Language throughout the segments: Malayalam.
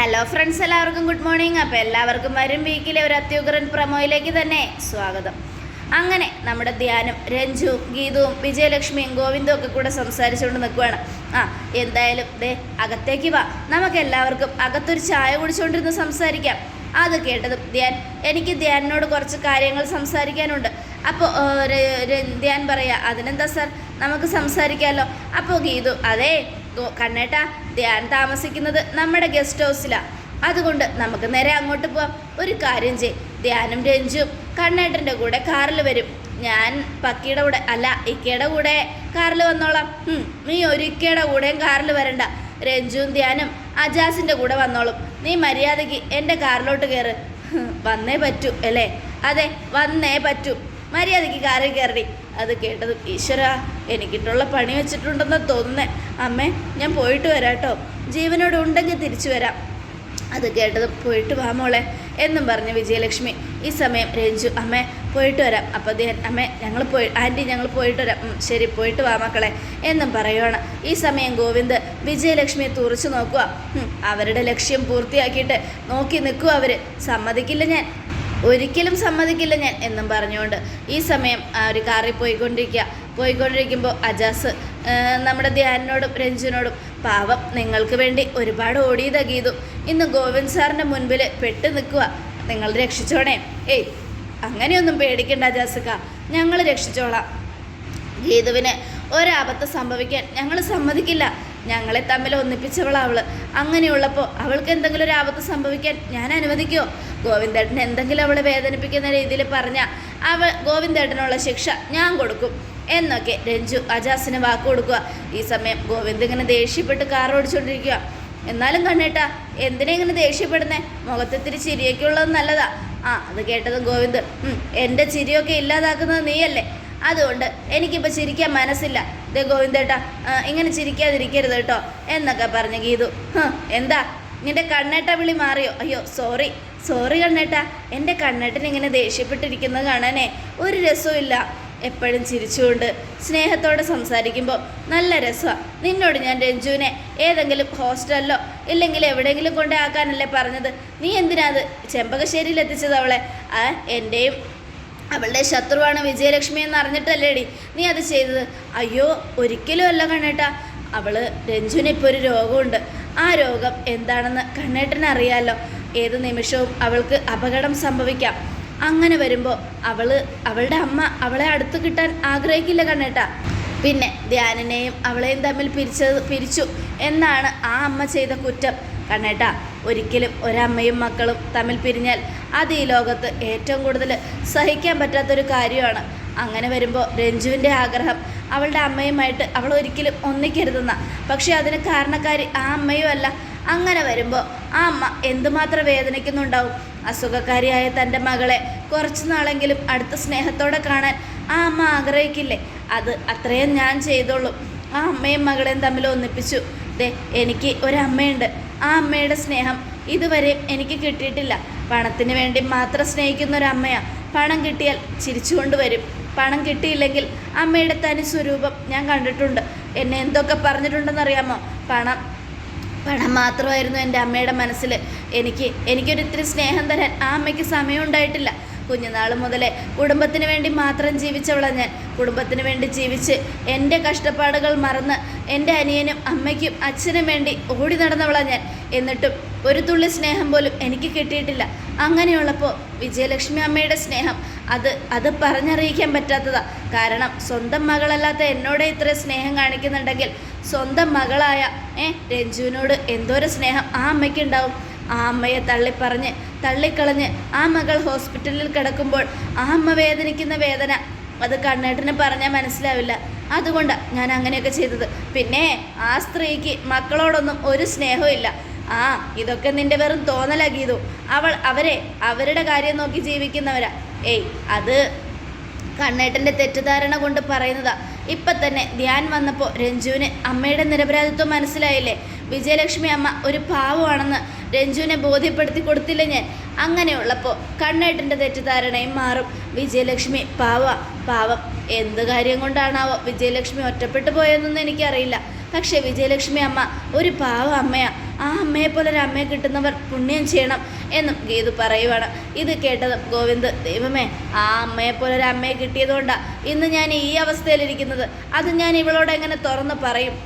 ഹലോ ഫ്രണ്ട്സ് എല്ലാവർക്കും ഗുഡ് മോർണിംഗ് അപ്പോൾ എല്ലാവർക്കും വരും വീക്കിലെ ഒരു അത്യുഗ്രൻ പ്രമോയിലേക്ക് തന്നെ സ്വാഗതം. അങ്ങനെ നമ്മുടെ ധ്യാനം രഞ്ജുവും ഗീതവും വിജയലക്ഷ്മിയും ഗോവിന്ദും ഒക്കെ കൂടെ സംസാരിച്ചുകൊണ്ട് നിൽക്കുകയാണ് ആ എന്തായാലും ദേ അകത്തേക്ക് വാ. നമുക്ക് എല്ലാവർക്കും അകത്തൊരു ചായ കുടിച്ചുകൊണ്ടിരുന്ന് സംസാരിക്കാം. അത് കേട്ടതും ധ്യാൻ എനിക്ക് ധ്യാനിനോട് കുറച്ച് കാര്യങ്ങൾ സംസാരിക്കാനുണ്ട്. അപ്പോൾ ധ്യാൻ പറയാ അതിനെന്താ സാർ? നമുക്ക് സംസാരിക്കാമല്ലോ അപ്പോൾ ഗീതു അതേ കണ്ണേട്ടാ ധ്യാൻ താമസിക്കുന്നത് നമ്മുടെ ഗസ്റ്റ് ഹൗസിലാണ് അതുകൊണ്ട് നമുക്ക് നേരെ അങ്ങോട്ട് പോവാം. ഒരു കാര്യം ചെയ് ധ്യാനും രഞ്ജും കണ്ണേട്ടന്റെ കൂടെ കാറിൽ വരും. ഞാൻ പക്കിയുടെ കൂടെ അല്ല ഇക്കയുടെ കൂടെ കാറിൽ വന്നോളാം. നീ ഒരു ഇക്കയുടെ കൂടെയും കാറിൽ വരണ്ട. രഞ്ജുവും ധ്യാനും അജാസിന്റെ കൂടെ വന്നോളും. നീ മര്യാദയ്ക്ക് എന്റെ കാറിലോട്ട് കയറ്. വന്നേ പറ്റൂ അല്ലേ? അതെ വന്നേ പറ്റൂ. മര്യാദയ്ക്ക് കാറിൽ കയറി. അത് കേട്ടത് ഈശ്വര എനിക്കിട്ടുള്ള പണി വെച്ചിട്ടുണ്ടെന്ന് തോന്നുന്നേ. അമ്മേ ഞാൻ പോയിട്ട് വരാട്ടോ. ജീവനോട് ഉണ്ടെങ്കിൽ തിരിച്ചു വരാം. അത് കേട്ടത് പോയിട്ട് വാ മോളെ എന്നും പറഞ്ഞ് വിജയലക്ഷ്മി. ഈ സമയം രഞ്ജു അമ്മേ പോയിട്ട് വരാം. അപ്പോൾ അദ്ദേഹം അമ്മേ ഞങ്ങൾ പോയി ആന്റി ഞങ്ങൾ പോയിട്ട് വരാം. ശരി പോയിട്ട് വാ മക്കളെ എന്നും പറയുവാണ്. ഈ സമയം ഗോവിന്ദ് വിജയലക്ഷ്മിയെ തുറച്ചു നോക്കുക. അവരുടെ ലക്ഷ്യം പൂർത്തിയാക്കിയിട്ട് നോക്കി നിൽക്കുക അവർ സമ്മതിക്കില്ല ഞാൻ. ഒരിക്കലും സമ്മതിക്കില്ല ഞാൻ എന്നും പറഞ്ഞുകൊണ്ട് ഈ സമയം ആ ഒരു കാറിൽ പോയിക്കൊണ്ടിരിക്കുക. പോയിക്കൊണ്ടിരിക്കുമ്പോൾ അജാസ് നമ്മുടെ ധ്യാനിനോടും രഞ്ജുവിനോടും പാവം നിങ്ങൾക്ക് വേണ്ടി ഒരുപാട് ഓടിയതാ ഗീതു ഇന്ന് ഗോവിന്ദ് സാറിന്റെ മുൻപിൽ പെട്ട് നിൽക്കുക. നിങ്ങൾ രക്ഷിച്ചോണേ. ഏയ് അങ്ങനെയൊന്നും പേടിക്കണ്ട അജാസുക്ക ഞങ്ങൾ രക്ഷിച്ചോളാം. ഗീതുവിന് ഒരാപത്ത് സംഭവിക്കാൻ ഞങ്ങൾ സമ്മതിക്കില്ല. ഞങ്ങളെ തമ്മിൽ ഒന്നിപ്പിച്ചവളാ അവൾ അങ്ങനെയുള്ളപ്പോൾ അവൾക്ക് എന്തെങ്കിലും ഒരു ആപത്ത് സംഭവിക്കാൻ ഞാൻ അനുവദിക്കുമോ ഗോവിന്ദേട്ടൻ എന്തെങ്കിലും അവളെ വേദനിപ്പിക്കുന്ന രീതിയിൽ പറഞ്ഞാൽ അവൾ ഗോവിന്ദേട്ടനുള്ള ശിക്ഷ ഞാൻ കൊടുക്കും. എന്നൊക്കെ രഞ്ജു അജാസിന് വാക്ക് കൊടുക്കുക. ഈ സമയം ഗോവിന്ദ് ഇങ്ങനെ ദേഷ്യപ്പെട്ട് കാർ ഓടിച്ചുകൊണ്ടിരിക്കുക എന്നാലും കണ്ണേട്ടാ എന്തിനാ ഇങ്ങനെ ദേഷ്യപ്പെടുന്നേ? മുഖത്തിത്തിരി ചിരിയൊക്കെ ഉള്ളത് നല്ലതാ. ആ അത് കേട്ടതും ഗോവിന്ദ് "ഉം, എന്റെ ചിരിയൊക്കെ ഇല്ലാതാക്കുന്നത് നീയല്ലേ? അതുകൊണ്ട് എനിക്കിപ്പോൾ ചിരിക്കാൻ മനസ്സില്ല. ദേ ഗോവിന്ദേട്ടാ ഇങ്ങനെ ചിരിക്കാതിരിക്കരുത് കേട്ടോ എന്നൊക്കെ പറഞ്ഞു ഗീതു. എന്താ? നിന്റെ കണ്ണേട്ട വിളി മാറിയോ? അയ്യോ സോറി സോറി കണ്ണേട്ട. എന്റെ കണ്ണേട്ടൻ ഇങ്ങനെ ദേഷ്യപ്പെട്ടിരിക്കുന്നത് കാണാനേ ഒരു രസമില്ല എപ്പോഴും ചിരിച്ചുകൊണ്ട് സ്നേഹത്തോടെ സംസാരിക്കുമ്പോൾ നല്ല രസമാണ് നിന്നോട് ഞാൻ രഞ്ജുവിനെ ഏതെങ്കിലും ഹോസ്റ്റലിലോ ഇല്ലെങ്കിൽ എവിടെയെങ്കിലും കൊണ്ടാക്കാനല്ലേ പറഞ്ഞത്? നീ എന്തിനാ അത് ചെമ്പകശ്ശേരിയിൽ എത്തിച്ചത് അവളെ? ആ എന്റെയും അവളുടെ ശത്രുവാണ് വിജയലക്ഷ്മി എന്ന് അറിഞ്ഞിട്ടല്ലേടി നീ അത് ചെയ്തത്? അയ്യോ ഒരിക്കലും അല്ല കണ്ണേട്ട. അവൾ രഞ്ജുവിന് ഇപ്പോൾ ഒരു രോഗമുണ്ട്. ആ രോഗം എന്താണെന്ന് കണ്ണേട്ടന് അറിയാലോ. ഏത് നിമിഷവും അവൾക്ക് അപകടം സംഭവിക്കാം. അങ്ങനെ വരുമ്പോൾ അവൾ അവളുടെ അമ്മ അവളെ അടുത്ത് കിട്ടാൻ ആഗ്രഹിക്കില്ല കണ്ണേട്ട. പിന്നെ ധ്യാനനെയും അവളെയും തമ്മിൽ പിരിച്ചത് പിരിച്ചു എന്നാണ് ആ അമ്മ ചെയ്ത കുറ്റം. കണ്ണേട്ട ഒരിക്കലും ഒരമ്മയും മക്കളും തമ്മിൽ പിരിഞ്ഞാൽ. അത് ഈ ലോകത്ത് ഏറ്റവും കൂടുതൽ സഹിക്കാൻ പറ്റാത്തൊരു കാര്യമാണ്. അങ്ങനെ വരുമ്പോൾ രഞ്ജുവിന്റെ ആഗ്രഹം അവളുടെ അമ്മയുമായിട്ട് അവൾ ഒരിക്കലും ഒന്നിക്കരുതെന്ന. പക്ഷേ അതിന് കാരണക്കാരി ആ അമ്മയുമല്ല. അങ്ങനെ വരുമ്പോൾ ആ അമ്മ എന്തുമാത്രം വേദനിക്കുന്നുണ്ടാവും? അസുഖക്കാരിയായ തന്റെ മകളെ കുറച്ച് നാളെങ്കിലും അടുത്ത സ്നേഹത്തോടെ കാണാൻ ആ അമ്മ ആഗ്രഹിക്കില്ലേ? അത് അത്രയും ഞാൻ ചെയ്തോളൂ. ആ അമ്മയും മകളെയും തമ്മിൽ ഒന്നിപ്പിച്ചു. ദേ എനിക്ക് ഒരമ്മയുണ്ട്. ആ അമ്മയുടെ സ്നേഹം ഇതുവരെ എനിക്ക് കിട്ടിയിട്ടില്ല. പണത്തിന് വേണ്ടി മാത്രം സ്നേഹിക്കുന്ന ഒരു അമ്മയാണ് പണം കിട്ടിയാൽ ചിരിച്ചുകൊണ്ട് വരും പണം കിട്ടിയില്ലെങ്കിൽ അമ്മയുടെ തനി സ്വരൂപം ഞാൻ കണ്ടിട്ടുണ്ട്. എന്നെ എന്തൊക്കെ പറഞ്ഞിട്ടുണ്ടെന്ന് അറിയാമോ പണം പണം മാത്രമായിരുന്നു എന്റെ അമ്മയുടെ മനസ്സിൽ. എനിക്ക് എനിക്കൊരു ഇത്തിരി സ്നേഹം തരാൻ ആ അമ്മയ്ക്ക് സമയം ഉണ്ടായിട്ടില്ല കുഞ്ഞുനാൾ മുതലേ കുടുംബത്തിന് വേണ്ടി മാത്രം ജീവിച്ചവളാണ് ഞാൻ. കുടുംബത്തിന് വേണ്ടി ജീവിച്ച് എന്റെ കഷ്ടപ്പാടുകൾ മറന്ന് എന്റെ അനിയനും അമ്മയ്ക്കും അച്ഛനും വേണ്ടി ഓടി നടന്നവളാണ് ഞാൻ. എന്നിട്ടും ഒരു തുള്ളി സ്നേഹം പോലും എനിക്ക് കിട്ടിയിട്ടില്ല. അങ്ങനെയുള്ളപ്പോൾ വിജയലക്ഷ്മി അമ്മയുടെ സ്നേഹം അത് അത് പറഞ്ഞറിയിക്കാൻ പറ്റാത്തതാ. കാരണം സ്വന്തം മകളല്ലാത്ത എന്നോട് ഇത്ര സ്നേഹം കാണിക്കുന്നുണ്ടെങ്കിൽ സ്വന്തം മകളായ ഏ രഞ്ജുവിനോട് എന്തോരം സ്നേഹം ആ അമ്മയ്ക്കുണ്ടാവും. ആ അമ്മയെ തള്ളിപ്പറഞ്ഞ് തള്ളിക്കളഞ്ഞ് ആ മകൾ ഹോസ്പിറ്റലിൽ കിടക്കുമ്പോൾ ആ അമ്മ വേദനിക്കുന്ന വേദന. അത് കണ്ണേട്ടന് പറഞ്ഞാൽ മനസ്സിലാവില്ല. അതുകൊണ്ടാണ് ഞാൻ അങ്ങനെയൊക്കെ ചെയ്തത്. പിന്നെ ആ സ്ത്രീക്ക് മക്കളോടൊന്നും ഒരു സ്നേഹവും ഇല്ല. ആ ഇതൊക്കെ നിന്റെ വെറും തോന്നലാ ഗീതു. അവൾ അവരെ അവരുടെ കാര്യം നോക്കി ജീവിക്കുന്നവരാ. ഏയ് അത് കണ്ണേട്ടന്റെ തെറ്റിദ്ധാരണ കൊണ്ട് പറയുന്നതാ. ഇപ്പം തന്നെ ധ്യാൻ വന്നപ്പോൾ രഞ്ജുവിന് അമ്മയുടെ നിരപരാധിത്വം മനസ്സിലായില്ലേ? വിജയലക്ഷ്മി അമ്മ ഒരു പാവമാണെന്ന് രഞ്ജുവിനെ ബോധ്യപ്പെടുത്തി കൊടുത്തില്ല ഞാൻ. അങ്ങനെയുള്ളപ്പോൾ കണ്ണേട്ടന്റെ തെറ്റിദ്ധാരണയും മാറും. വിജയലക്ഷ്മി പാവ പാവം എന്ത് കാര്യം കൊണ്ടാണാവോ? വിജയലക്ഷ്മി ഒറ്റപ്പെട്ടു പോയതെന്നൊന്നും എനിക്കറിയില്ല. പക്ഷേ വിജയലക്ഷ്മി അമ്മ ഒരു പാവ അമ്മയാ. ആ അമ്മയെ പോലെ ഒരു അമ്മയെ കിട്ടുന്നവർ പുണ്യം ചെയ്യണം എന്നും ഗീതു പറയുവാണ്. ഇത് കേട്ടതും ഗോവിന്ദ് ദൈവമേ ആ അമ്മയെ പോലെ ഒരു അമ്മയെ കിട്ടിയതുകൊണ്ടാണ് ഇന്ന് ഞാൻ ഈ അവസ്ഥയിലിരിക്കുന്നത്. അത് ഞാൻ ഇവളോട് എങ്ങനെ തുറന്ന് പറയും?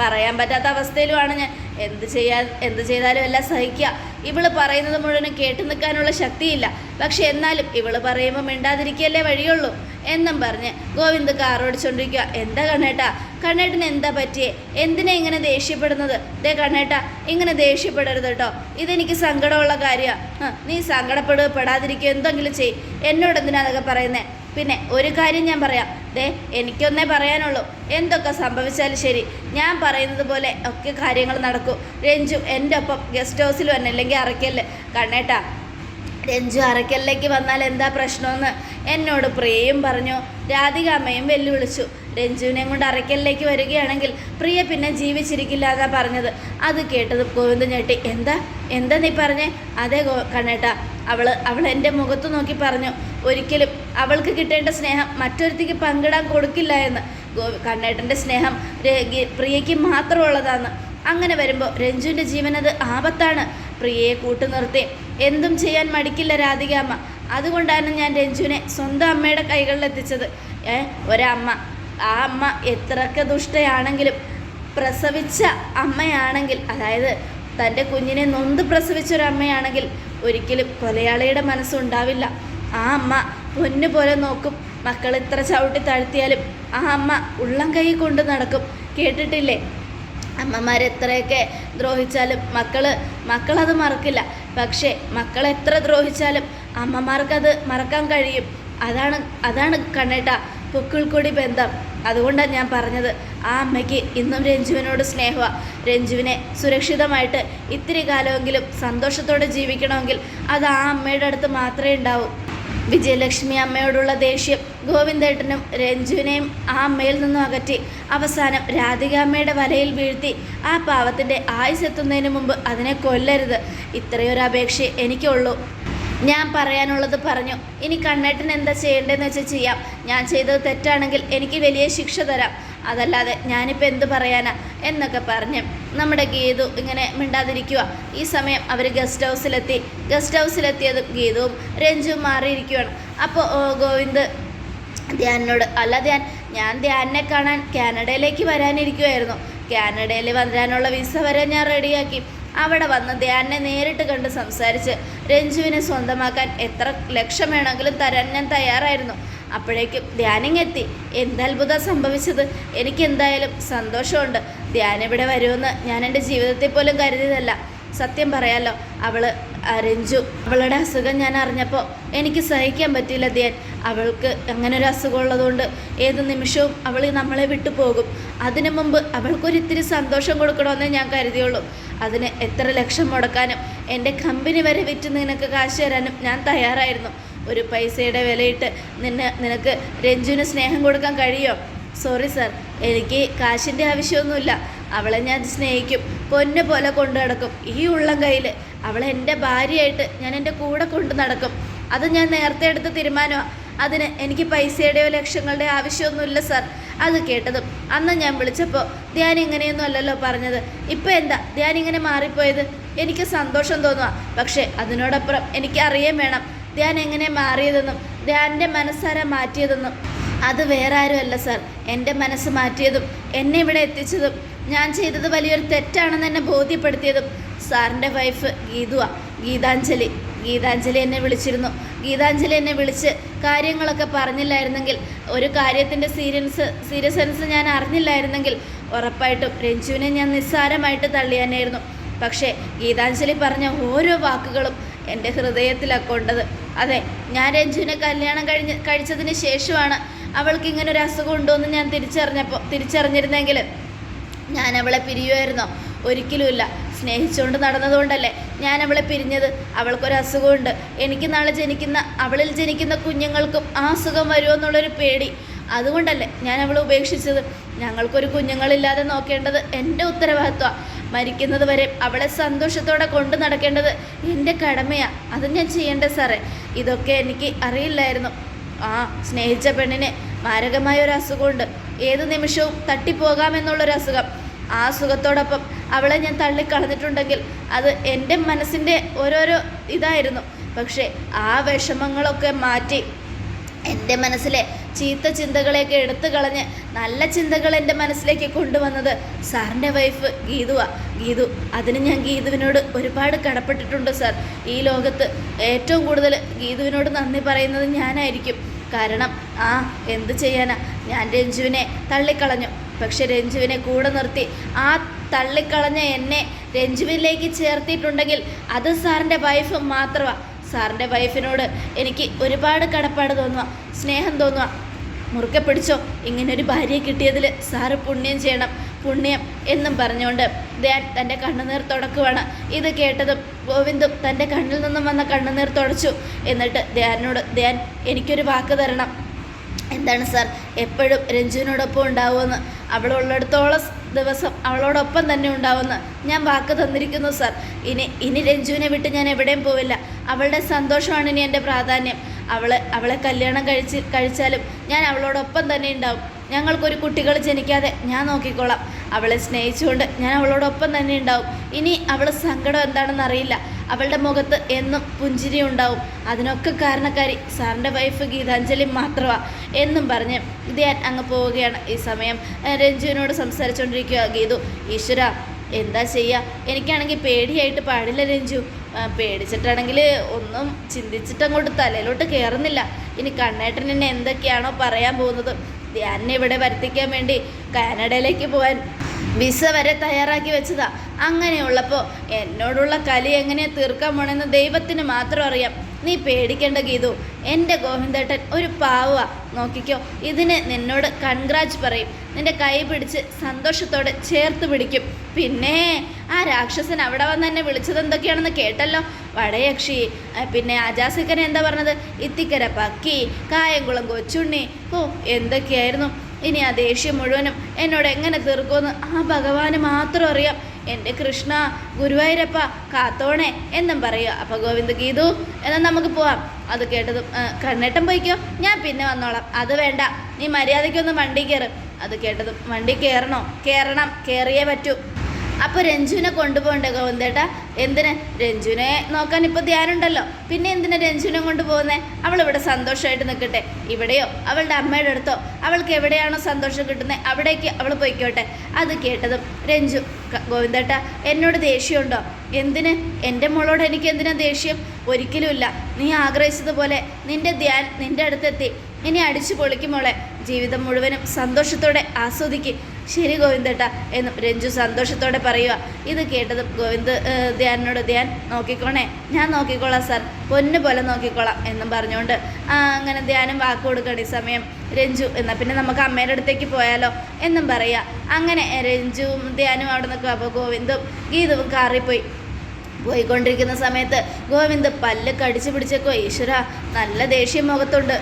പറയാൻ പറ്റാത്ത അവസ്ഥയിലുമാണ് ഞാൻ. എന്ത് ചെയ്യാൻ എന്ത് ചെയ്താലും എല്ലാം സഹിക്കുക. ഇവൾ പറയുന്നത് മുഴുവനും കേട്ടു നിൽക്കാനുള്ള ശക്തിയില്ല. പക്ഷെ എന്നാലും ഇവൾ പറയുമ്പോൾ മിണ്ടാതിരിക്കല്ലേ വഴിയുള്ളൂ എന്നും പറഞ്ഞ് ഗോവിന്ദ് കാർ ഓടിച്ചോണ്ടിരിക്കുക എന്താ കണ്ണേട്ടാ കണ്ണേട്ടന് എന്താ പറ്റിയേ? എന്തിനാ ഇങ്ങനെ ദേഷ്യപ്പെടുന്നത്? ദേ കണ്ണേട്ട ഇങ്ങനെ ദേഷ്യപ്പെടരുത് കേട്ടോ. ഇതെനിക്ക് സങ്കടമുള്ള കാര്യമാണ് നീ സങ്കടപ്പെടുക പെടാതിരിക്കുക എന്തെങ്കിലും ചെയ്. എന്നോട് എന്തിനാ അതൊക്കെ പറയുന്നേ? പിന്നെ ഒരു കാര്യം ഞാൻ പറയാം. ദേ എനിക്കൊന്നേ പറയാനുള്ളൂ. എന്തൊക്കെ സംഭവിച്ചാലും ശരി. ഞാൻ പറയുന്നത് പോലെ ഒക്കെ കാര്യങ്ങൾ നടക്കും. രഞ്ജു എന്റെ ഒപ്പം ഗസ്റ്റ് ഹൗസിൽ വന്നെ അല്ലെങ്കിൽ അറയ്ക്കൽ കണ്ണേട്ടാ രഞ്ജു അറയ്ക്കലിലേക്ക് വന്നാൽ എന്താ പ്രശ്നമെന്ന് എന്നോട് പ്രിയയും പറഞ്ഞു. രാധികാമ്മയും വെല്ലുവിളിച്ചു. രഞ്ജുവിനെയും കൊണ്ട് അറയ്ക്കലിലേക്ക് വരികയാണെങ്കിൽ പ്രിയ പിന്നെ ജീവിച്ചിരിക്കില്ല എന്നാ പറഞ്ഞത്. അത് കേട്ടത് ഗോവിന്ദൻ ഞെട്ടി എന്താ? എന്താ നീ പറഞ്ഞേ? അതെ ഗോ കണ്ണേട്ടാ. അവൾ അവൾ എന്റെ മുഖത്ത് നോക്കി പറഞ്ഞു ഒരിക്കലും അവൾക്ക് കിട്ടേണ്ട സ്നേഹം മറ്റൊരുത്തിക്ക് പങ്കിടാൻ കൊടുക്കില്ല എന്ന്. ഗോ കണ്ണേട്ടന്റെ സ്നേഹം പ്രിയയ്ക്ക് മാത്രമുള്ളതാണ് അങ്ങനെ വരുമ്പോൾ രഞ്ജുവിന്റെ ജീവൻ അത് ആപത്താണ്. പ്രിയയെ കൂട്ടുനിർത്തി എന്തും ചെയ്യാൻ മടിക്കില്ല രാധികാമ്മ. അതുകൊണ്ടാണ് ഞാൻ രഞ്ജുവിനെ സ്വന്തം അമ്മയുടെ കൈകളിലെത്തിച്ചത്. ഏ ഒരമ്മ. ആ അമ്മ എത്രയൊക്കെ ദുഷ്ടയാണെങ്കിലും പ്രസവിച്ച അമ്മയാണെങ്കിൽ അതായത് തന്റെ കുഞ്ഞിനെ നൊന്ത് പ്രസവിച്ചൊരമ്മയാണെങ്കിൽ ഒരിക്കലും കൊലയാളിയുടെ മനസ്സുണ്ടാവില്ല. ആ അമ്മ പൊന്നു പോലെ നോക്കും. മക്കൾ ഇത്ര ചവിട്ടി താഴ്ത്തിയാലും ആ അമ്മ ഉള്ളം കൈ കൊണ്ട് നടക്കും. കേട്ടിട്ടില്ലേ? അമ്മമാർ എത്രയൊക്കെ ദ്രോഹിച്ചാലും മക്കൾ മക്കളത് മറക്കില്ല. പക്ഷേ മക്കൾ എത്ര ദ്രോഹിച്ചാലും അമ്മമാർക്കത് മറക്കാൻ കഴിയും. അതാണ് അതാണ് കണ്ണേട്ട പൊക്കിൾക്കൊടി ബന്ധം. അതുകൊണ്ടാണ് ഞാൻ പറഞ്ഞത്. ആ അമ്മയ്ക്ക് ഇന്നും രഞ്ജുവിനോട് സ്നേഹമാണ് രഞ്ജുവിനെ സുരക്ഷിതമായിട്ട് ഇത്തിരി കാലമെങ്കിലും സന്തോഷത്തോടെ ജീവിക്കണമെങ്കിൽ അത് ആ അമ്മയുടെ അടുത്ത് മാത്രമേ ഉണ്ടാവൂ. വിജയലക്ഷ്മി അമ്മയോടുള്ള ദേഷ്യം ഗോവിന്ദേട്ടനും രഞ്ജുവിനെയും ആ അമ്മയിൽ നിന്നും അകറ്റി അവസാനം രാധികാമ്മയുടെ വലയിൽ വീഴ്ത്തി ആ പാവത്തിന്റെ ആയുസ് എത്തുന്നതിന് മുമ്പ് അതിനെ കൊല്ലരുത്. ഇത്രയൊരു അപേക്ഷ എനിക്കുള്ളൂ. ഞാൻ പറയാനുള്ളത് പറഞ്ഞു. ഇനി കണ്ണേട്ടൻ എന്താ ചെയ്യേണ്ടതെന്ന് വെച്ചാൽ ചെയ്യാം. ഞാൻ ചെയ്തത് തെറ്റാണെങ്കിൽ എനിക്ക് വലിയ ശിക്ഷ തരാം. അതല്ലാതെ ഞാനിപ്പോൾ എന്ത് പറയാനാ? എന്നൊക്കെ പറഞ്ഞ് നമ്മുടെ ഗീതു ഇങ്ങനെ മിണ്ടാതിരിക്കുക ഈ സമയം അവർ ഗസ്റ്റ് ഹൗസിലെത്തി. ഗസ്റ്റ് ഹൗസിലെത്തിയതും ഗീതുവും രഞ്ജുവും മാറിയിരിക്കുകയാണ് അപ്പോൾ ഗോവിന്ദ് ധ്യാനിനോട് അല്ല ധ്യാൻ ഞാൻ ധ്യാനിനെ കാണാൻ കാനഡയിലേക്ക് വരാനിരിക്കുമായിരുന്നു കാനഡയിൽ വരാനുള്ള വിസ വരെ ഞാൻ റെഡിയാക്കി. അവിടെ വന്ന് ധ്യാനെ നേരിട്ട് കണ്ട് സംസാരിച്ച് രഞ്ജുവിനെ സ്വന്തമാക്കാൻ എത്ര ലക്ഷം വേണമെങ്കിലും തരാൻ ഞാൻ തയ്യാറായിരുന്നു. അപ്പോഴേക്കും ധ്യാനിങ് എത്തി എന്തത്ഭുതം സംഭവിച്ചത്? എനിക്ക് എന്തായാലും സന്തോഷമുണ്ട്. ധ്യാൻ ഇവിടെ വരുമെന്ന് ഞാൻ എന്റെ ജീവിതത്തിൽ പോലും കരുതിയതല്ല. സത്യം പറയാലോ അവൾ അരഞ്ചു. അവളുടെ അസുഖം ഞാൻ അറിഞ്ഞപ്പോൾ എനിക്ക് സഹിക്കാൻ പറ്റിയില്ല ധ്യാൻ അവൾക്ക് അങ്ങനെ ഒരു അസുഖം ഉള്ളതുകൊണ്ട് ഏത് നിമിഷവും അവൾ നമ്മളെ വിട്ടു പോകും. അതിനു മുമ്പ് അവൾക്കൊരിത്തിരി സന്തോഷം കൊടുക്കണമെന്നേ ഞാൻ കരുതിയുള്ളൂ. അതിന് എത്ര ലക്ഷം മുടക്കാനും എന്റെ കമ്പനി വരെ വിറ്റ് നിനക്ക് കാശ് തരാനും ഞാൻ തയ്യാറായിരുന്നു. ഒരു പൈസയുടെ വിലയിട്ട് നിന്നെ നിനക്ക് രഞ്ജുവിന് സ്നേഹം കൊടുക്കാൻ കഴിയോ? സോറി സാർ എനിക്ക് കാശിന്റെ ആവശ്യമൊന്നുമില്ല. അവളെ ഞാൻ സ്നേഹിക്കും. പൊന്നു പോലെ കൊണ്ടു നടക്കും. ഈ ഉള്ളം കയ്യിൽ അവളെ എന്റെ ഭാര്യയായിട്ട് ഞാൻ എന്റെ കൂടെ കൊണ്ടു നടക്കും. അത് ഞാൻ നേരത്തെ എടുത്ത തീരുമാനമാണ് അതിന് എനിക്ക് പൈസയുടെയോ ലക്ഷങ്ങളുടെയോ ആവശ്യമൊന്നുമില്ല സാർ അത് കേട്ടതും അന്ന് ഞാൻ വിളിച്ചപ്പോൾ ധ്യാൻ ഇങ്ങനെയൊന്നും അല്ലല്ലോ പറഞ്ഞത്. ഇപ്പം എന്താ? ധ്യാൻ ഇങ്ങനെ മാറിപ്പോയത്? എനിക്ക് സന്തോഷം തോന്നുക പക്ഷേ അതിനോടപ്പുറം എനിക്ക് അറിയാൻ വേണം. ധ്യാൻ എങ്ങനെ മാറിയതെന്നും ധ്യാന്റെ മനസ്സാര മാറ്റിയതെന്നും. അത് വേറെ ആരുമല്ല സർ. എന്റെ മനസ്സ് മാറ്റിയതും എന്നെ ഇവിടെ എത്തിച്ചതും ഞാൻ ചെയ്തത് വലിയൊരു തെറ്റാണെന്ന് എന്നെ ബോധ്യപ്പെടുത്തിയതും. സാറിന്റെ വൈഫ് ഗീതുവ. ഗീതാഞ്ജലി. ഗീതാഞ്ജലി എന്നെ വിളിച്ചിരുന്നു. ഗീതാഞ്ജലി എന്നെ വിളിച്ച് കാര്യങ്ങളൊക്കെ പറഞ്ഞില്ലായിരുന്നെങ്കിൽ ഒരു കാര്യത്തിന്റെ സീരിയസ് സെൻസ് ഞാൻ അറിഞ്ഞില്ലായിരുന്നെങ്കിൽ ഉറപ്പായിട്ടും രഞ്ജുവിനെ ഞാൻ നിസ്സാരമായിട്ട് തള്ളിയാനായിരുന്നു. പക്ഷേ ഗീതാഞ്ജലി പറഞ്ഞ ഓരോ വാക്കുകളും എന്റെ ഹൃദയത്തിലാണ് കൊണ്ടത്. അതെ ഞാൻ രഞ്ജുവിനെ കല്യാണം കഴിഞ്ഞ് കഴിച്ചതിന് ശേഷമാണ് അവൾക്ക് ഇങ്ങനെ ഒരു അസുഖം ഉണ്ടോ എന്ന് ഞാൻ തിരിച്ചറിഞ്ഞപ്പോൾ തിരിച്ചറിഞ്ഞിരുന്നെങ്കിൽ ഞാൻ അവളെ പിരിയുമായിരുന്നോ. ഒരിക്കലുമില്ല സ്നേഹിച്ചുകൊണ്ട് നടന്നതുകൊണ്ടല്ലേ ഞാൻ അവളെ പിരിഞ്ഞത്. അവൾക്കൊരു അസുഖമുണ്ട്. എനിക്ക് നാളെ ജനിക്കുന്ന അവളിൽ ജനിക്കുന്ന കുഞ്ഞുങ്ങൾക്കും ആ അസുഖം വരുമോ എന്നുള്ളൊരു പേടി. അതുകൊണ്ടല്ലേ ഞാൻ അവളെ ഉപേക്ഷിച്ചത്. ഞങ്ങൾക്കൊരു കുഞ്ഞുങ്ങളില്ലാതെ നോക്കേണ്ടത് എന്റെ ഉത്തരവാദിത്വമാണ് മരിക്കുന്നത് വരെ അവളെ സന്തോഷത്തോടെ കൊണ്ടു നടക്കേണ്ടത് എന്റെ കടമയാണ് അത് ഞാൻ ചെയ്യേണ്ടത് സാറേ. ഇതൊക്കെ എനിക്ക് അറിയില്ലായിരുന്നു. ആ സ്നേഹിച്ച പെണ്ണിന് മാരകമായ ഒരു അസുഖമുണ്ട്. ഏത് നിമിഷവും തട്ടിപ്പോകാമെന്നുള്ളൊരു അസുഖം. ആ അസുഖത്തോടൊപ്പം അവളെ ഞാൻ തള്ളിക്കളഞ്ഞിട്ടുണ്ടെങ്കിൽ അത് എന്റെ മനസ്സിന്റെ ഓരോരോ ഇതായിരുന്നു. പക്ഷേ ആ വിഷമങ്ങളൊക്കെ മാറ്റി എന്റെ മനസ്സിലെ ചീത്ത ചിന്തകളെയൊക്കെ എടുത്തു കളഞ്ഞ് നല്ല ചിന്തകൾ എന്റെ മനസ്സിലേക്ക് കൊണ്ടുവന്നത് സാറിന്റെ വൈഫ് ഗീതുവാ. ഗീതു അതിന് ഞാൻ ഗീതുവിനോട് ഒരുപാട് കടപ്പെട്ടിട്ടുണ്ട് സാർ. ഈ ലോകത്ത് ഏറ്റവും കൂടുതൽ ഗീതുവിനോട് നന്ദി പറയുന്നത് ഞാനായിരിക്കും. കാരണം ആ എന്ത് ചെയ്യാനാ? ഞാൻ രഞ്ജുവിനെ തള്ളിക്കളഞ്ഞു. പക്ഷെ രഞ്ജുവിനെ കൂടെ നിർത്തി. ആ തള്ളിക്കളഞ്ഞ എന്നെ രഞ്ജുവിലേക്ക് ചേർത്തിട്ടുണ്ടെങ്കിൽ അത് സാറിന്റെ വൈഫ് മാത്രമാണ് സാറിന്റെ വൈഫിനോട് എനിക്ക് ഒരുപാട് കടപ്പാട് തോന്നുക സ്നേഹം തോന്നുക മുറുക്കെ പിടിച്ചോ ഇങ്ങനൊരു ഭാര്യയെ കിട്ടിയതിൽ സാറ് പുണ്യം ചെയ്യണം പുണ്യം എന്നും പറഞ്ഞുകൊണ്ട് ധ്യാൻ തന്റെ കണ്ണുനീർ തുടക്കുവാണ് ഇത് കേട്ടതും ഗോവിന്ദും തന്റെ കണ്ണിൽ നിന്നും വന്ന കണ്ണുനീർ തുടച്ചു. എന്നിട്ട് ധ്യാനോട് ധ്യാൻ എനിക്കൊരു വാക്ക് തരണം. എന്താണ് സാർ? എപ്പോഴും രഞ്ജുവിനോടൊപ്പം ഉണ്ടാവുമെന്ന്. അവളുള്ളിടത്തോളം ദിവസം അവളോടൊപ്പം തന്നെ ഉണ്ടാവുമെന്ന് ഞാൻ വാക്ക് തന്നിരിക്കുന്നു സാർ. ഇനി ഇനി രഞ്ജുവിനെ വിട്ട് ഞാൻ എവിടെയും പോവില്ല. അവളുടെ സന്തോഷമാണ് ഇനി എന്റെ പ്രാധാന്യം. അവളെ അവളെ കല്യാണം കഴിച്ച് കഴിച്ചാലും ഞാൻ അവളോടൊപ്പം തന്നെ ഉണ്ടാവും. ഞങ്ങൾക്കൊരു കുട്ടികൾ ജനിക്കാതെ ഞാൻ നോക്കിക്കോളാം. അവളെ സ്നേഹിച്ചുകൊണ്ട് ഞാൻ അവളോടൊപ്പം തന്നെ ഉണ്ടാവും. ഇനി അവൾ സങ്കടം എന്താണെന്ന് അറിയില്ല. അവളുടെ മുഖത്ത് എന്നും പുഞ്ചിരി ഉണ്ടാവും. അതിനൊക്കെ കാരണക്കാരി സാറിന്റെ വൈഫ് ഗീതാഞ്ജലി മാത്രമാണ് എന്നും പറഞ്ഞ് ധ്യാൻ അങ്ങ് പോവുകയാണ്. ഈ സമയം രഞ്ജുവിനോട് സംസാരിച്ചുകൊണ്ടിരിക്കുക. ഗീതു ഈശ്വര എന്താ ചെയ്യുക എനിക്കാണെങ്കിൽ പേടിയായിട്ട് പാടില്ല രഞ്ജു. പേടിച്ചിട്ടാണെങ്കിൽ ഒന്നും ചിന്തിച്ചിട്ടങ്ങോട്ട് തലയിലോട്ട് കയറുന്നില്ല ഇനി കണ്ണേട്ടൻ എന്നെ എന്തൊക്കെയാണോ പറയാൻ പോകുന്നത്? ധ്യാനെ ഇവിടെ വരുത്തിക്കാൻ വേണ്ടി കാനഡയിലേക്ക് പോകാൻ വിസ വരെ തയ്യാറാക്കി വെച്ചതാ. അങ്ങനെയുള്ളപ്പോൾ എന്നോടുള്ള കലി എങ്ങനെ തീർക്കാൻ പോണെന്ന് ദൈവത്തിന് മാത്രം അറിയാം. നീ പേടിക്കേണ്ട ഗീതു. എന്റെ ഗോവിന്ദേട്ടൻ ഒരു പാവുവാ. നോക്കിക്കോ ഇതിന് നിന്നോട് കൺഗ്രാജ് പറയും. നിന്റെ കൈ പിടിച്ച് സന്തോഷത്തോടെ ചേർത്ത് പിടിക്കും. പിന്നെ ആ രാക്ഷസൻ അവിടെ വന്ന് എന്നെ വിളിച്ചത് എന്തൊക്കെയാണെന്ന് കേട്ടല്ലോ? വടയക്ഷി പിന്നെ അജാസിക്കനെ എന്താ പറഞ്ഞത്? ഇത്തിക്കര പക്കി കായംകുളം കൊച്ചുണ്ണി. ഓ എന്തൊക്കെയായിരുന്നു? ഇനി ആ ദേഷ്യം മുഴുവനും എന്നോട് എങ്ങനെ തീർക്കുമെന്ന് ആ ഭഗവാന് മാത്രം അറിയാം. എന്റെ കൃഷ്ണ ഗുരുവായൂരപ്പ കാത്തോണേ എന്നും പറയുക. അപ്പോൾ ഗോവിന്ദ് ഗീതു എന്നാൽ നമുക്ക് പോവാം. അത് കേട്ടതും കണ്ണേട്ടം പോയിക്കോ. ഞാൻ പിന്നെ വന്നോളാം. അത് വേണ്ട. നീ മര്യാദയ്ക്കൊന്ന് വണ്ടി കയറും. അത് കേട്ടതും വണ്ടി കയറണോ? കയറണം കയറിയേ പറ്റൂ. അപ്പോൾ രഞ്ജുവിനെ കൊണ്ടുപോകണ്ട ഗോവിന്ദേട്ടാ? എന്തിന്? രഞ്ജുവിനെ നോക്കാൻ ഇപ്പോൾ ധ്യാനുണ്ടല്ലോ പിന്നെ എന്തിനാ രഞ്ജുവിനെ കൊണ്ടുപോകുന്നേ? അവൾ ഇവിടെ സന്തോഷമായിട്ട് നിൽക്കട്ടെ. ഇവിടെയോ? അവളുടെ അമ്മയുടെ അടുത്തോ? അവൾക്ക് എവിടെയാണോ സന്തോഷം കിട്ടുന്നത് അവിടേക്ക് അവൾ പോയിക്കോട്ടെ. അത് കേട്ടതും രഞ്ജു ഗോവിന്ദേട്ട എന്നോട് ദേഷ്യമുണ്ടോ? എന്തിന്? എന്റെ മോളോട് എനിക്ക് എന്തിനാ ദേഷ്യം? ഒരിക്കലുമില്ല. നീ ആഗ്രഹിച്ചതുപോലെ നിന്റെ ധ്യാൻ നിന്റെ അടുത്തെത്തി. ഇനി അടിച്ചു പൊളിക്കും മോളെ. ജീവിതം മുഴുവനും സന്തോഷത്തോടെ ആസ്വദിക്കും. ശരി ഗോവിന്ദേട്ട. എന്നും രഞ്ജു സന്തോഷത്തോടെ പറയുക ഇത് കേട്ടതും ഗോവിന്ദ് ധ്യാനോട് ധ്യാൻ നോക്കിക്കോണേ ഞാൻ നോക്കിക്കോളാം സാർ. പൊന്നു പോലെ നോക്കിക്കോളാം എന്നും പറഞ്ഞുകൊണ്ട് അങ്ങനെ ധ്യാനം വാക്ക് കൊടുക്കണം സമയം. രഞ്ജു എന്നാൽ പിന്നെ നമുക്ക് അമ്മേന്റെ അടുത്തേക്ക് പോയാലോ എന്നും പറയുക അങ്ങനെ രഞ്ജുവും ധ്യാനും അവിടെ നിൽക്കുക അപ്പോൾ ഗോവിന്ദും ഗീതവും കാറിൽ പോയി പോയിക്കൊണ്ടിരിക്കുന്ന സമയത്ത് ഗോവിന്ദ് പല്ല് കടിച്ചു പിടിച്ചേക്കോ ഈശ്വര നല്ല ദേഷ്യം മുഖത്തുണ്ട്.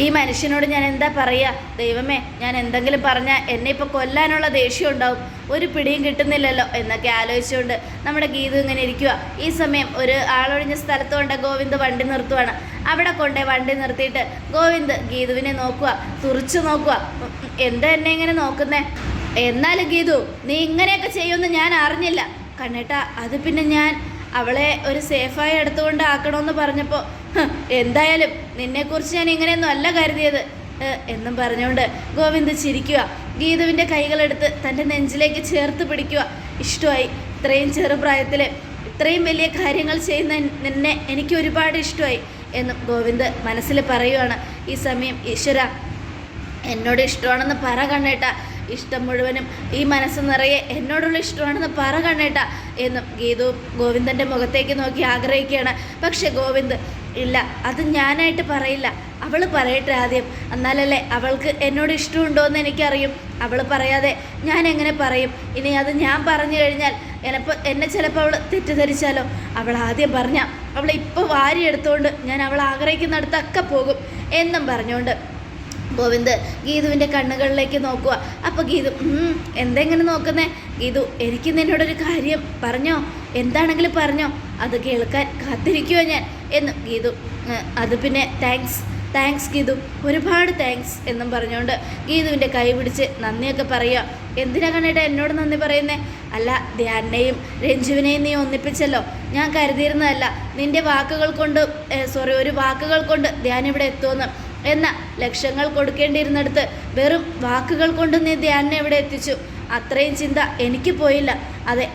ഈ മനുഷ്യനോട് ഞാൻ എന്താ പറയുക ദൈവമേ ഞാൻ എന്തെങ്കിലും പറഞ്ഞാൽ എന്നെ ഇപ്പോൾ കൊല്ലാനുള്ള ദേഷ്യം ഉണ്ടാവും. ഒരു പിടിയും കിട്ടുന്നില്ലല്ലോ എന്നൊക്കെ ആലോചിച്ചുകൊണ്ട് നമ്മുടെ ഗീതു ഇങ്ങനെ ഇരിക്കുക ഈ സമയം ഒരു ആളൊഴിഞ്ഞ സ്ഥലത്ത് കൊണ്ട് ഗോവിന്ദ് വണ്ടി നിർത്തുവാണ്. അവിടെ കൊണ്ടേ വണ്ടി നിർത്തിയിട്ട് ഗോവിന്ദ് ഗീതുവിനെ നോക്കുക തുറിച്ചു നോക്കുക എന്താ എന്നെ ഇങ്ങനെ നോക്കുന്നേ? എന്നാലും ഗീതു നീ ഇങ്ങനെയൊക്കെ ചെയ്യുമെന്ന് ഞാൻ അറിഞ്ഞില്ല. കണ്ണേട്ടാ അത് പിന്നെ ഞാൻ അവളെ ഒരു സേഫായി എടുത്തുകൊണ്ട് ആക്കണമെന്ന് പറഞ്ഞപ്പോൾ "ഹ്, എന്തായാലും നിന്നെക്കുറിച്ച് ഞാൻ ഇങ്ങനെയൊന്നും അല്ല കരുതിയത്. എന്നും പറഞ്ഞുകൊണ്ട് ഗോവിന്ദ് ചിരിക്കുക. ഗീതുവിന്റെ കൈകളെടുത്ത് തന്റെ നെഞ്ചിലേക്ക് ചേർത്ത് പിടിക്കുക. ഇഷ്ടമായി. ഇത്രയും ചെറുപ്രായത്തിൽ ഇത്രയും വലിയ കാര്യങ്ങൾ ചെയ്യുന്ന നിന്നെ എനിക്ക് ഒരുപാട് ഇഷ്ടമായി എന്നും ഗോവിന്ദ് മനസ്സിൽ പറയുവാണ്. ഈ സമയം ഈശ്വര എന്നോട് ഇഷ്ടമാണെന്ന് പറ കണ്ണേട്ട. ഇഷ്ടം മുഴുവനും ഈ മനസ്സ് നിറയെ എന്നോടുള്ള ഇഷ്ടമാണെന്ന് പറ കണ്ണേട്ട എന്നും ഗീതു ഗോവിന്ദന്റെ മുഖത്തേക്ക് നോക്കി ആഗ്രഹിക്കുകയാണ്. പക്ഷേ ഗോവിന്ദ് ഇല്ല അത് ഞാനായിട്ട് പറയില്ല. അവൾ പറയട്ടെ ആദ്യം. എന്നാലല്ലേ അവൾക്ക് എന്നോട് ഇഷ്ടമുണ്ടോ എന്ന് എനിക്കറിയും. അവൾ പറയാതെ ഞാൻ എങ്ങനെ പറയും? ഇനി അത് ഞാൻ പറഞ്ഞു കഴിഞ്ഞാൽ എനപ്പോൾ എന്നെ ചിലപ്പോൾ അവൾ തെറ്റിദ്ധരിച്ചാലോ? അവൾ ആദ്യം പറഞ്ഞ അവൾ ഇപ്പോൾ വാരിയെടുത്തുകൊണ്ട് ഞാൻ അവൾ ആഗ്രഹിക്കുന്നിടത്തൊക്കെ പോകും എന്നും പറഞ്ഞുകൊണ്ട് ഗോവിന്ദ് ഗീതുവിന്റെ കണ്ണുകളിലേക്ക് നോക്കുക അപ്പോൾ ഗീതു "ഉം, എന്തെങ്ങനെ നോക്കുന്നേ? ഗീതു എനിക്ക് നിന്നോടൊരു കാര്യം പറഞ്ഞോ? എന്താണെങ്കിലും പറഞ്ഞോ? അത് കേൾക്കാൻ കാത്തിരിക്കുമോ ഞാൻ. എന്ന് ഗീതു അത് പിന്നെ താങ്ക്സ് താങ്ക്സ് ഗീതു. ഒരുപാട് താങ്ക്സ് എന്നും പറഞ്ഞുകൊണ്ട് ഗീതുവിന്റെ കൈ പിടിച്ച് നന്ദിയൊക്കെ പറയുക. എന്തിനാ കണ്ടിട്ട് എന്നോട് നന്ദി പറയുന്നേ? അല്ല ധ്യാനെയും രഞ്ജുവിനെയും നീ ഒന്നിപ്പിച്ചല്ലോ. ഞാൻ കരുതിയിരുന്നതല്ല നിന്റെ വാക്കുകൾ കൊണ്ട് സോറി ഒരു വാക്കുകൾ കൊണ്ട് ധ്യാൻ ഇവിടെ എത്തുമെന്ന്. എന്ന ലക്ഷ്യങ്ങൾ കൊടുക്കേണ്ടിയിരുന്നിടത്ത് വെറും വാക്കുകൾ കൊണ്ട് നീ ധ്യാനെ ഇവിടെ എത്തിച്ചു. അത്രയും ചിന്ത എനിക്ക് പോയില്ല. അതെ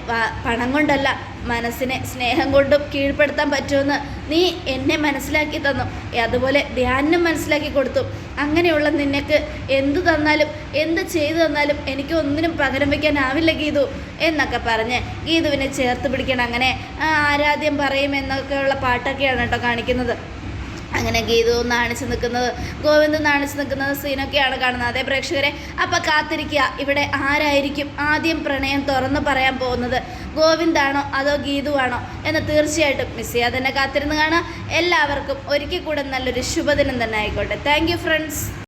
പണം കൊണ്ടല്ല മനസ്സിനെ സ്നേഹം കൊണ്ടും കീഴ്പ്പെടുത്താൻ പറ്റുമെന്ന് നീ എന്നെ മനസ്സിലാക്കി തന്നു. അതുപോലെ ധ്യാനം മനസ്സിലാക്കി കൊടുത്തു. അങ്ങനെയുള്ള നിനക്ക് എന്ത് തന്നാലും എന്ത് ചെയ്തു തന്നാലും എനിക്ക് ഒന്നിനും പകരം വയ്ക്കാനാവില്ല ഗീതു എന്നൊക്കെ പറഞ്ഞ് ഗീതുവിനെ ചേർത്ത് പിടിക്കണം. അങ്ങനെ ആരാധ്യം പറയും എന്നൊക്കെയുള്ള പാട്ടൊക്കെയാണ് കേട്ടോ കാണിക്കുന്നത്. അങ്ങനെ ഗീതു നാണിച്ച് നിൽക്കുന്നത് ഗോവിന്ദ് നാണിച്ച് നിൽക്കുന്നത് സീനൊക്കെയാണ് കാണുന്നത്. അതേ പ്രേക്ഷകരെ അപ്പം കാത്തിരിക്കുക. ഇവിടെ ആരായിരിക്കും ആദ്യം പ്രണയം തുറന്നു പറയാൻ പോകുന്നത്? ഗോവിന്ദാണോ അതോ ഗീതുവാണോ? എന്ന് തീർച്ചയായിട്ടും മിസ് ചെയ്യാതെ തന്നെ കാത്തിരുന്ന് കാണാം എല്ലാവർക്കും ഒരിക്കൽ കൂടെ നല്ലൊരു ശുഭദിനം തന്നെ ആയിക്കോട്ടെ. Thank friends